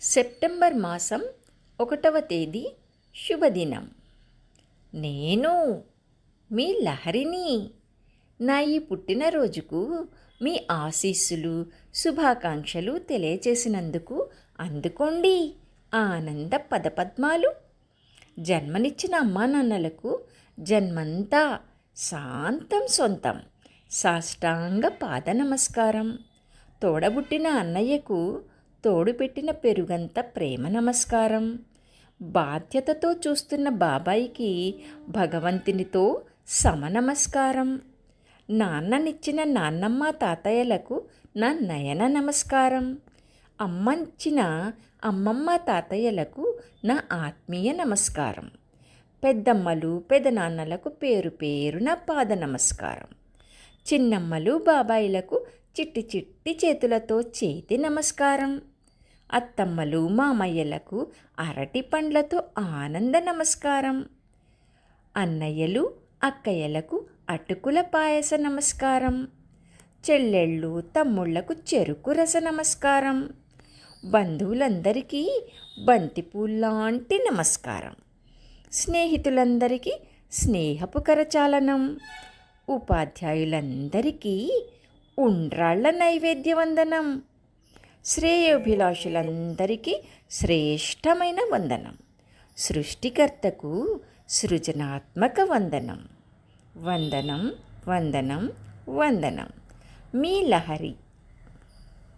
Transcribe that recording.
September మాసం ఒకటవ తేదీ శుభదినం. నేను మీ లహరిని. నా ఈ పుట్టినరోజుకు మీ ఆశీస్సులు శుభాకాంక్షలు తెలియచేసినందుకు అందుకోండి. ఆనంద పదపద్మాలు. జన్మనిచ్చిన అమ్మా నాన్నలకు జన్మంతా శాంతం సొంతం. సాష్టాంగ పాద నమస్కారం. తోడబుట్టిన అన్నయ్యకు తోడుపెట్టిన పెరుగంత ప్రేమ నమస్కారం. బాధ్యతతో చూస్తున్న బాబాయికి భగవంతునితో సమ నమస్కారం నాన్ననిచ్చిన నాన్నమ్మ తాతయ్యలకు నా నయన నమస్కారం. అమ్మంచిన అమ్మమ్మ తాతయ్యలకు నా ఆత్మీయ నమస్కారం. పెద్దమ్మలు పెదనాన్నలకు పేరు పేరున పాద నమస్కారం. చిన్నమ్మలు బాబాయిలకు చిట్టి చిట్టి చేతులతో చేతి నమస్కారం. అత్తమ్మలు మామయ్యలకు అరటి పండ్లతో ఆనంద నమస్కారం. అన్నయ్యలు అక్కయ్యలకు అటుకుల పాయస నమస్కారం. చెల్లెళ్ళు తమ్ముళ్ళకు చెరుకు రస నమస్కారం. బంధువులందరికీ బంతిపూల్లాంటి నమస్కారం. స్నేహితులందరికీ స్నేహపు కరచాలనం. ఉపాధ్యాయులందరికీ ఉండ్రాళ్ళ నైవేద్య వందనం. శ్రేయోభిలాషులందరికీ శ్రేష్టమైన వందనం. సృష్టికర్తకు సృజనాత్మక వందనం. వందనం వందనం వందనం. మీ లహరి